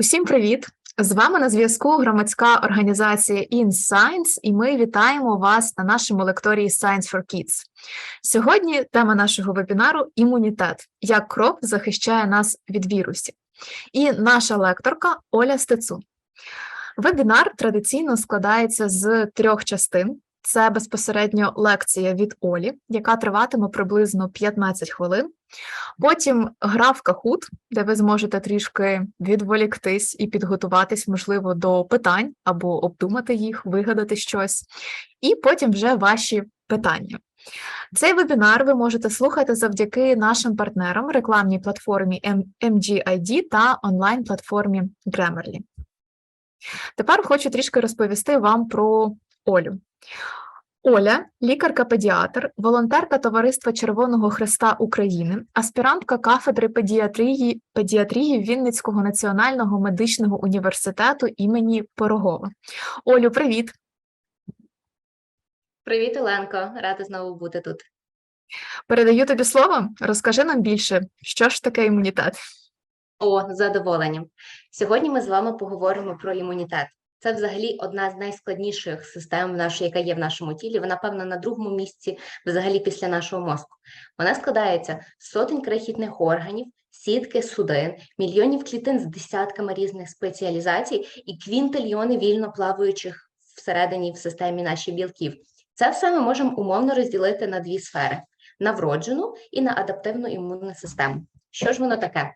Усім привіт! З вами на зв'язку громадська організація InScience, і ми вітаємо вас на нашому лекторії Science for Kids. Сьогодні тема нашого вебінару імунітет, як кров захищає нас від вірусів. І наша лекторка Оля Стецун. Вебінар традиційно складається з трьох частин. Це безпосередньо лекція від Олі, яка триватиме приблизно 15 хвилин. Потім гра в кахут, де ви зможете трішки відволіктись і підготуватись, можливо, до питань або обдумати їх, вигадати щось, і потім вже ваші питання. Цей вебінар ви можете слухати завдяки нашим партнерам, рекламній платформі MGID та онлайн-платформі Grammarly. Тепер хочу трішки розповісти вам про Олю. Оля, лікарка-педіатр, волонтерка Товариства Червоного Хреста України, аспірантка кафедри педіатрії педіатрії Вінницького національного медичного університету імені Порогова. Олю, привіт! Привіт, Оленко, рада знову бути тут. Передаю тобі слово. Розкажи нам більше, що ж таке імунітет. О, задоволенням. Сьогодні ми з вами поговоримо про імунітет. Це взагалі одна з найскладніших систем, нашої, яка є в нашому тілі. Вона, певно, на другому місці, взагалі, після нашого мозку. Вона складається з сотень крихітних органів, сітки судин, мільйонів клітин з десятками різних спеціалізацій і квінтильйони вільно плаваючих всередині в системі наших білків. Це все ми можемо умовно розділити на дві сфери: на вроджену і на адаптивну імунну систему. Що ж воно таке?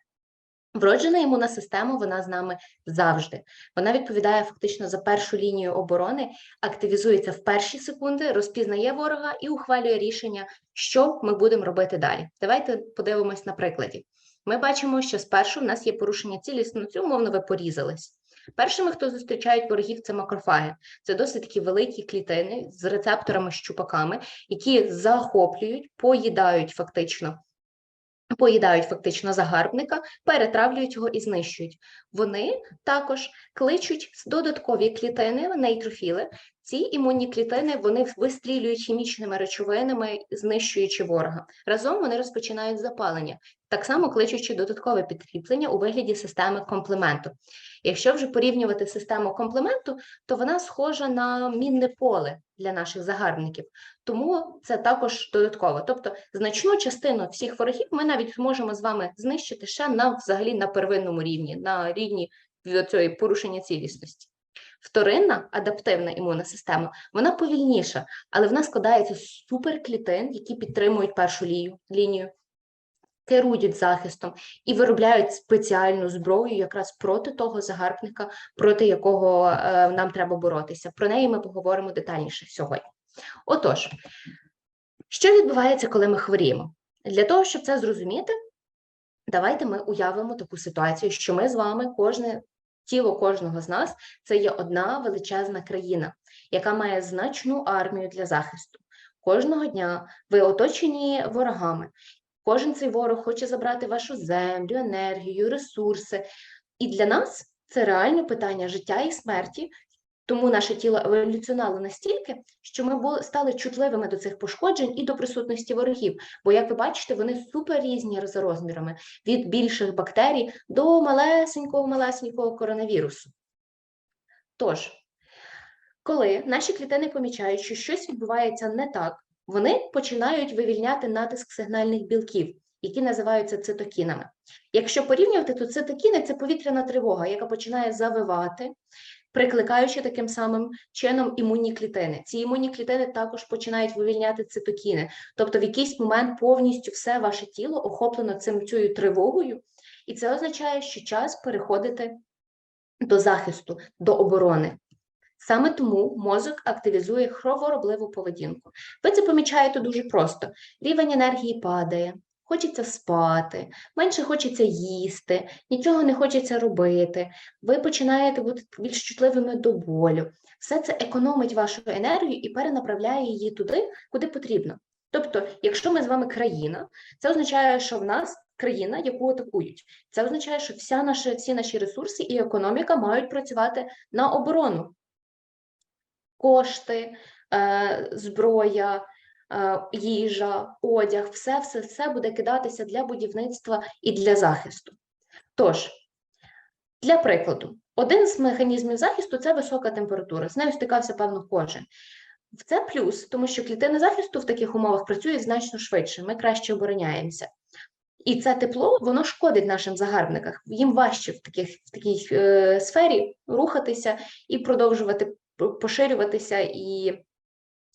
Вроджена імунна система, вона з нами завжди. Вона відповідає фактично за першу лінію оборони, активізується в перші секунди, розпізнає ворога і ухвалює рішення, що ми будемо робити далі. Давайте подивимось на прикладі. Ми бачимо, що спершу в нас є порушення цілісності, умовно, ви порізались. Першими, хто зустрічають ворогів, це макрофаги. Це досить такі великі клітини з рецепторами-щупаками, які захоплюють, поїдають фактично Поїдають фактично загарбника, перетравлюють його і знищують. Вони також кличуть додаткові клітини, нейтрофіли. Ці імунні клітини вони вистрілюють хімічними речовинами, знищуючи ворога. Разом вони розпочинають запалення, так само кличучи додаткове підкріплення у вигляді системи комплементу. Якщо вже порівнювати систему комплементу, то вона схожа на мінне поле для наших загарбників, тому це також додатково. Тобто значну частину всіх ворогів ми навіть можемо з вами знищити ще на взагалі на первинному рівні, на рівні цієї порушення цілісності. Вторинна адаптивна імунна система, вона повільніша, але вона складається з суперклітин, які підтримують першу лінію керують захистом і виробляють спеціальну зброю якраз проти того загарбника, проти якого е, нам треба боротися. Про неї ми поговоримо детальніше сьогодні. Отож, що відбувається, коли ми хворіємо? Для того, щоб це зрозуміти, давайте ми уявимо таку ситуацію, що ми з вами, кожне тіло кожного з нас це є одна величезна країна, яка має значну армію для захисту. Кожного дня ви оточені ворогами, Кожен цей ворог хоче забрати вашу землю, енергію, ресурси. І для нас це реальне питання життя і смерті. Тому наше тіло еволюціонало настільки, що ми були стали чутливими до цих пошкоджень і до присутності ворогів. Бо, як ви бачите, вони супер різні за розмірами від більших бактерій до малесенького малесенького коронавірусу. Тож, коли наші клітини помічають, що щось відбувається не так, вони починають вивільняти натиск сигнальних білків, які називаються цитокінами. Якщо порівнювати, то цитокіни це повітряна тривога, яка починає завивати, прикликаючи таким самим чином імунні клітини. Ці імунні клітини також починають вивільняти цитокіни, тобто в якийсь момент повністю все ваше тіло охоплено цим цією тривогою, і це означає, що час переходити до захисту, до оборони. Саме тому мозок активізує хроворобливу поведінку. Ви це помічаєте дуже просто: рівень енергії падає, хочеться спати, менше хочеться їсти, нічого не хочеться робити. Ви починаєте бути більш чутливими до болю. Все це економить вашу енергію і перенаправляє її туди, куди потрібно. Тобто, якщо ми з вами країна, це означає, що в нас країна, яку атакують. Це означає, що вся наша, всі наші ресурси і економіка мають працювати на оборону кошти, е, зброя, їжа, одяг, все, все, все буде кидатися для будівництва і для захисту. Тож, Для прикладу, один з механізмів захисту це висока температура. З нею стикався, певно, кожен. Це плюс, тому що клітини захисту в таких умовах працюють значно швидше, ми краще обороняємося. І це тепло воно шкодить нашим загарбникам. Їм важче в таких в такій е, сфері рухатися і продовжувати поширюватися і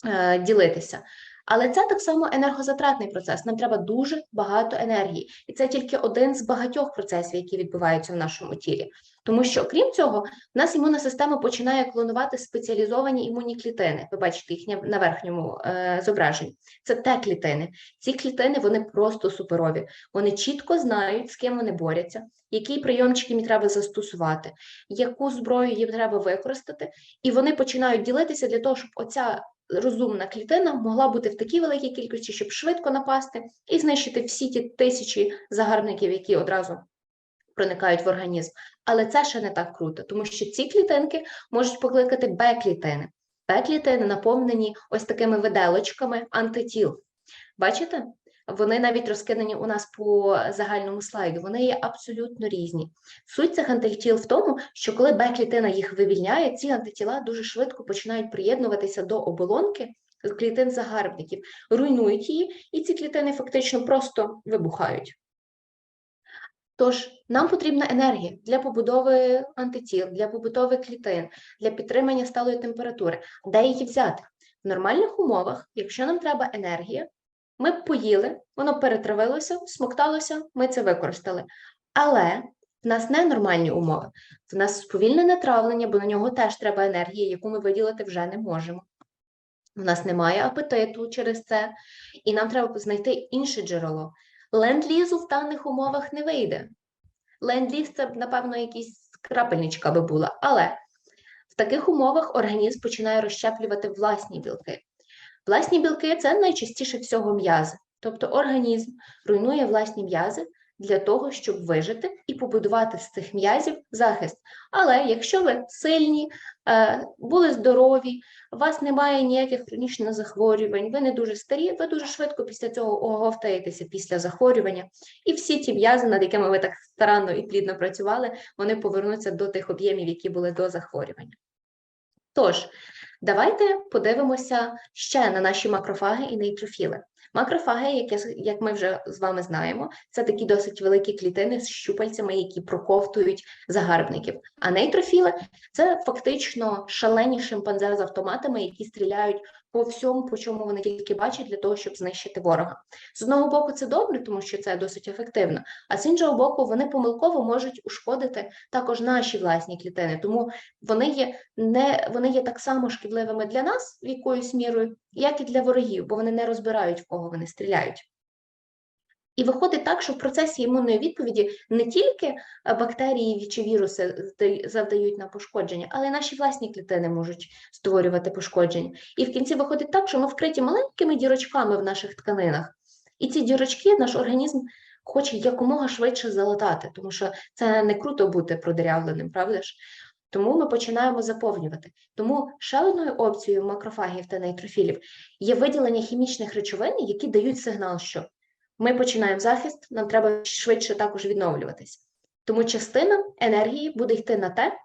е, ділитися. Але це так само енергозатратний процес. Нам треба дуже багато енергії, і це тільки один з багатьох процесів, які відбуваються в нашому тілі. Тому що, крім цього, в нас імунна система починає клонувати спеціалізовані імунні клітини. Ви бачите їх на- верхньому е, зображенні. Це Т клітини. Ці клітини вони просто суперові. Вони чітко знають, з ким вони борються, який прийомчик їм треба застосувати, яку зброю їм треба використати, і вони починають ділитися для того, щоб оця розумна клітина могла бути в такій великій кількості, щоб швидко напасти і знищити всі ті тисячі загарбників, які одразу проникають в організм. Але це ще не так круто, тому що ці клітинки можуть покликати Б-клітини. Б-клітини наповнені ось такими виделочками антитіл. Бачите? Вони навіть розкидані у нас по загальному слайду. Вони є абсолютно різні. Суть цих антитіл в тому, що коли Б-клітина їх вивільняє, ці антитіла дуже швидко починають приєднуватися до оболонки клітин загарбників, руйнують її, і ці клітини фактично просто вибухають. Тож нам потрібна енергія для побудови антитіл, для побудови клітин, для підтримання сталої температури. Де її взяти? В нормальних умовах, якщо нам треба енергія, ми б поїли, воно перетравилося, смокталося, ми це використали. Але в нас не нормальні умови. В нас сповільнене травлення, бо на нього теж треба енергія, яку ми виділити вже не можемо. У нас немає апетиту через це, і нам треба знайти інше джерело. Ленд-лізу в даних умовах не вийде. Ленд-ліз це, напевно, якась крапельничка би була, але в таких умовах організм починає розщеплювати власні білки. Власні білки це найчастіше всього м'язи. Тобто організм руйнує власні м'язи для того, щоб вижити і побудувати з цих м'язів захист. Але якщо ви сильні, е, були здорові, у вас немає ніяких хронічних захворювань, ви не дуже старі, ви дуже швидко після цього оговтаєтеся після захворювання, і всі ті м'язи, над якими ви так старанно і плідно працювали, вони повернуться до тих об'ємів, які були до захворювання. Тож, давайте подивимося ще на наші макрофаги і нейтрофіли. Макрофаги, як, я, як ми вже з вами знаємо, це такі досить великі клітини з щупальцями, які проковтують загарбників. А нейтрофіли це фактично шалені шимпанзе з автоматами, які стріляють по всьому, по чому вони тільки бачать, для того, щоб знищити ворога. З одного боку, це добре, тому що це досить ефективно, а з іншого боку, вони помилково можуть ушкодити також наші власні клітини. Тому вони є не вони є так само шкідливими для нас якоюсь мірою, як і для ворогів, бо вони не розбирають, в кого вони стріляють. І виходить так, що в процесі імунної відповіді не тільки е, бактерії чи віруси завдають нам пошкодження, але й наші власні клітини можуть створювати пошкодження. І в кінці виходить так, що ми вкриті маленькими дірочками в наших тканинах. І ці дірочки наш організм хоче якомога швидше залатати, тому що це не круто бути продирявленим, правда ж? Тому ми починаємо заповнювати. Тому ще одною опцією макрофагів та нейтрофілів є виділення хімічних речовин, які дають сигнал, що ми починаємо захист, нам треба швидше також відновлюватись. Тому частина енергії буде йти на те,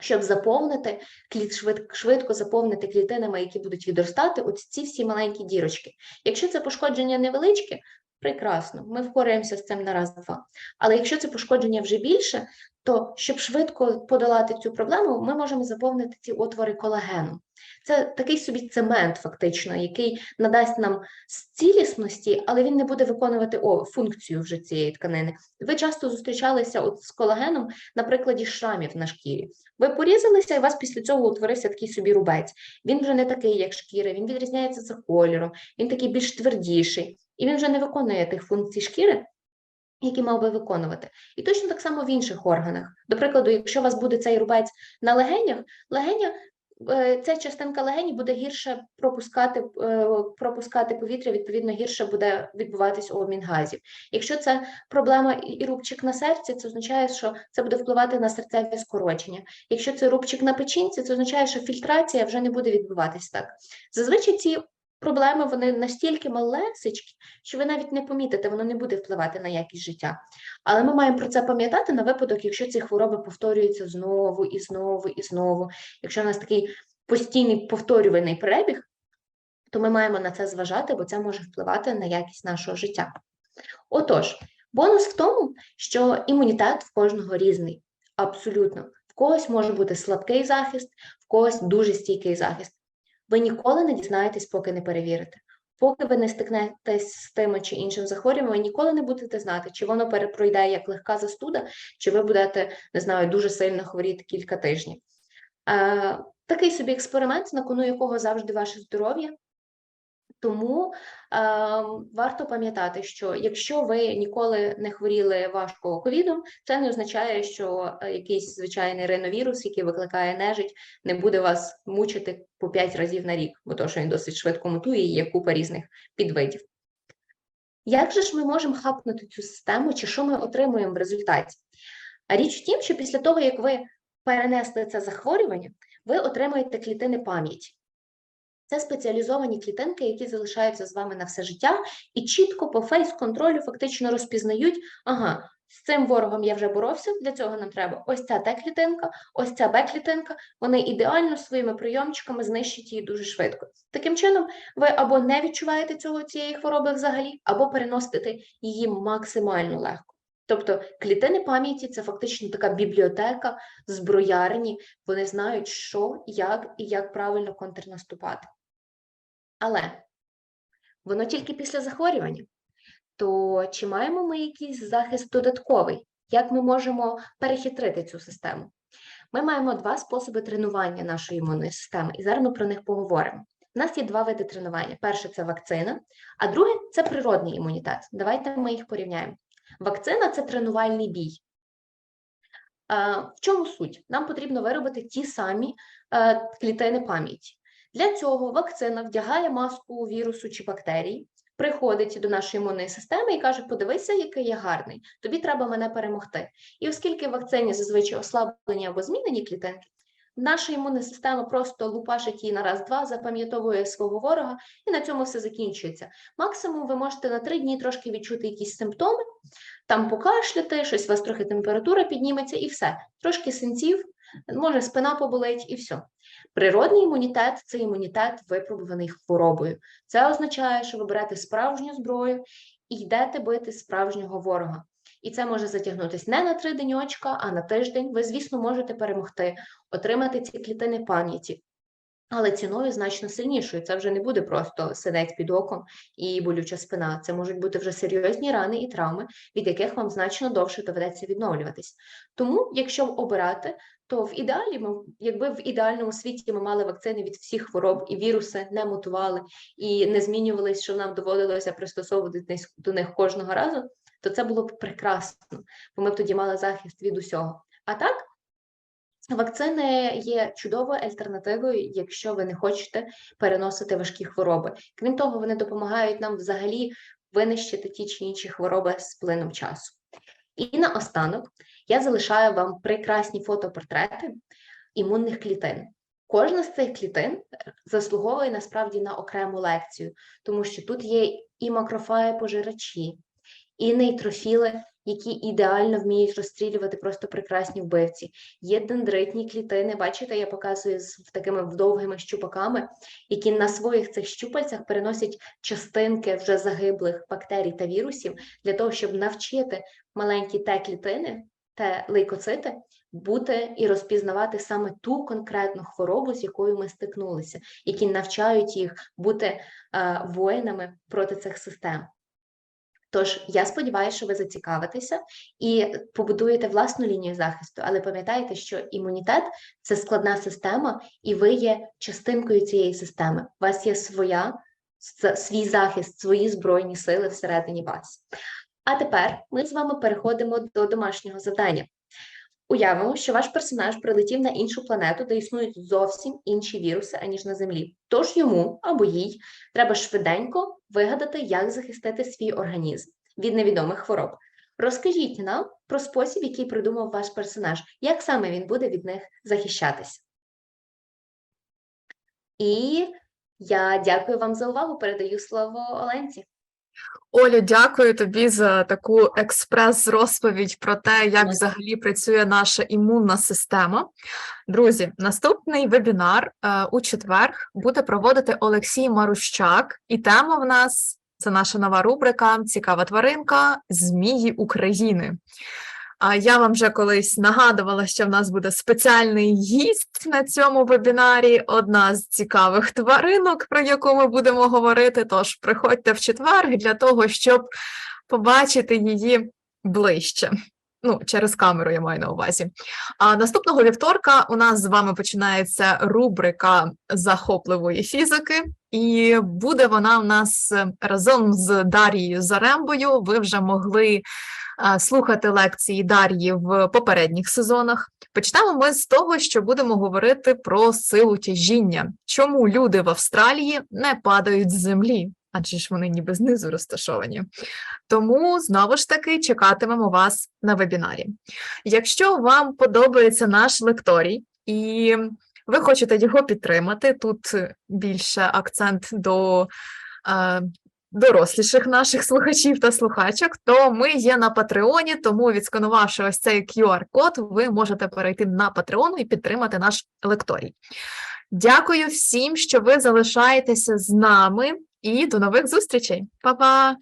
щоб заповнити кліт, швидко заповнити клітинами, які будуть відростати, от ці всі маленькі дірочки. Якщо це пошкодження невеличке, прекрасно, ми впораємося з цим на раз-два. Але якщо це пошкодження вже більше, то щоб швидко подолати цю проблему, ми можемо заповнити ці отвори колагеном. Це такий собі цемент, фактично, який надасть нам цілісності, але він не буде виконувати о, функцію вже цієї тканини. Ви часто зустрічалися от з колагеном на прикладі шрамів на шкірі. Ви порізалися, і у вас після цього утворився такий собі рубець. Він вже не такий, як шкіра, він відрізняється за кольором, він такий більш твердіший, і він вже не виконує тих функцій шкіри, які мав би виконувати. І точно так само в інших органах. До прикладу, якщо у вас буде цей рубець на легенях, легеня е, ця частинка легені буде гірше пропускати, е, пропускати повітря, відповідно, гірше буде відбуватись обмін газів. Якщо це проблема і рубчик на серці, це означає, що це буде впливати на серцеві скорочення. Якщо це рубчик на печінці, це означає, що фільтрація вже не буде відбуватись так. Зазвичай ці проблеми вони настільки малесечкі, що ви навіть не помітите, воно не буде впливати на якість життя. Але ми маємо про це пам'ятати на випадок, якщо ці хвороби повторюються знову і знову і знову. Якщо у нас такий постійний повторюваний перебіг, то ми маємо на це зважати, бо це може впливати на якість нашого життя. Отож, бонус в тому, що імунітет в кожного різний, абсолютно. В когось може бути слабкий захист, в когось дуже стійкий захист. Ви ніколи не дізнаєтесь, поки не перевірите. Поки ви не стикнетесь з тим чи іншим захворюванням, ви ніколи не будете знати, чи воно перепройде як легка застуда, чи ви будете, не знаю, дуже сильно хворіти кілька тижнів. Е, такий собі експеримент, на кону якого завжди ваше здоров'я. Тому е, варто пам'ятати, що якщо ви ніколи не хворіли важко ковідом, це не означає, що е, якийсь звичайний риновірус, який викликає нежить, не буде вас мучити по 5 разів на рік, бо то, що він досить швидко мутує є купа різних підвидів. Як же ж ми можемо хапнути цю систему, чи що ми отримуємо в результаті? Річ в тім, що після того, як ви перенесли це захворювання, ви отримаєте клітини пам'яті. Це спеціалізовані клітинки, які залишаються з вами на все життя, і чітко по фейс-контролю фактично розпізнають, ага, з цим ворогом я вже боровся, для цього нам треба ось ця Т-клітинка, ось ця Б-клітинка, вони ідеально своїми прийомчиками знищать її дуже швидко. Таким чином, ви або не відчуваєте цього цієї хвороби взагалі, або переносите її максимально легко. Тобто клітини пам'яті це фактично така бібліотека, зброярні, вони знають, що, як і як правильно контрнаступати. Але воно тільки після захворювання. То чи маємо ми якийсь захист додатковий? Як ми можемо перехитрити цю систему? Ми маємо два способи тренування нашої імунної системи, і зараз ми про них поговоримо. У нас є два види тренування: перше це вакцина, а друге це природний імунітет. Давайте ми їх порівняємо. Вакцина це тренувальний бій. В чому суть? Нам потрібно виробити ті самі е, клітини пам'яті. Для цього вакцина вдягає маску вірусу чи бактерій, приходить до нашої імунної системи і каже: подивися, який я гарний, тобі треба мене перемогти. І оскільки в вакцині зазвичай ослаблені або змінені клітинки, наша імунна система просто лупашить її на раз-два, запам'ятовує свого ворога, і на цьому все закінчується. Максимум ви можете на три дні трошки відчути якісь симптоми, там покашляти, щось у вас трохи температура підніметься, і все. Трошки синців, може спина поболить, і все. Природний імунітет це імунітет, випробуваний хворобою. Це означає, що ви берете справжню зброю і йдете бити справжнього ворога. І це може затягнутися не на три деньочка, а на тиждень. Ви, звісно, можете перемогти, отримати ці клітини пам'яті, але ціною значно сильнішою. Це вже не буде просто сидець під оком і болюча спина. Це можуть бути вже серйозні рани і травми, від яких вам значно довше доведеться відновлюватись. Тому, якщо обирати, то в ідеалі ми, якби в ідеальному світі ми мали вакцини від всіх хвороб і віруси не мутували і не змінювалися, що нам доводилося пристосовуватись до них кожного разу, то це було б прекрасно, бо ми б тоді мали захист від усього. А так. Вакцини є чудовою альтернативою, якщо ви не хочете переносити важкі хвороби. Крім того, вони допомагають нам взагалі винищити ті чи інші хвороби з плином часу. І наостанок я залишаю вам прекрасні фотопортрети імунних клітин. Кожна з цих клітин заслуговує насправді на окрему лекцію, тому що тут є і макрофаги пожирачі, і нейтрофіли, які ідеально вміють розстрілювати просто прекрасні вбивці. Є дендритні клітини, бачите, я показую з такими довгими щупаками, які на своїх цих щупальцях переносять частинки вже загиблих бактерій та вірусів для того, щоб навчити маленькі Т-клітини, Т-лейкоцити бути і розпізнавати саме ту конкретну хворобу, з якою ми стикнулися, які навчають їх бути е, воїнами проти цих систем. Тож я сподіваюся, що ви зацікавитеся і побудуєте власну лінію захисту, але пам'ятайте, що імунітет це складна система, і ви є частинкою цієї системи. У вас є своя свій захист, свої збройні сили всередині вас. А тепер ми з вами переходимо до домашнього завдання. Уявимо, що ваш персонаж прилетів на іншу планету, де існують зовсім інші віруси, аніж на Землі. Тож йому або їй треба швиденько вигадати, як захистити свій організм від невідомих хвороб. Розкажіть нам про спосіб, який придумав ваш персонаж, як саме він буде від них захищатися. І Я дякую вам за увагу. Передаю слово Оленці. Олю, дякую тобі за таку експрес-розповідь про те, як взагалі працює наша імунна система. Друзі, наступний вебінар е, у четвер буде проводити Олексій Марущак, і тема в нас це наша нова рубрика Цікава тваринка Змії України. Я вам вже колись нагадувала, що в нас буде спеціальний гість на цьому вебінарі. Одна з цікавих тваринок, про яку ми будемо говорити. Тож приходьте в четвер для того, щоб побачити її ближче. Ну, через камеру я маю на увазі. А наступного вівторка у нас з вами починається рубрика захопливої фізики, і буде вона у нас разом з Дарією Зарембою. Ви вже могли слухати лекції Дар'ї в попередніх сезонах. Почнемо ми з того, що будемо говорити про силу тяжіння. Чому люди в Австралії не падають з землі? Адже ж вони ніби знизу розташовані. Тому знову ж таки чекатимемо вас на вебінарі. Якщо вам подобається наш лекторій і ви хочете його підтримати, тут більше акцент до е, доросліших наших слухачів та слухачок, то ми є на Патреоні, тому відсканувавши ось цей QR-код, ви можете перейти на Патреон і підтримати наш лекторій. Дякую всім, що ви залишаєтеся з нами, і до нових зустрічей. Па-па!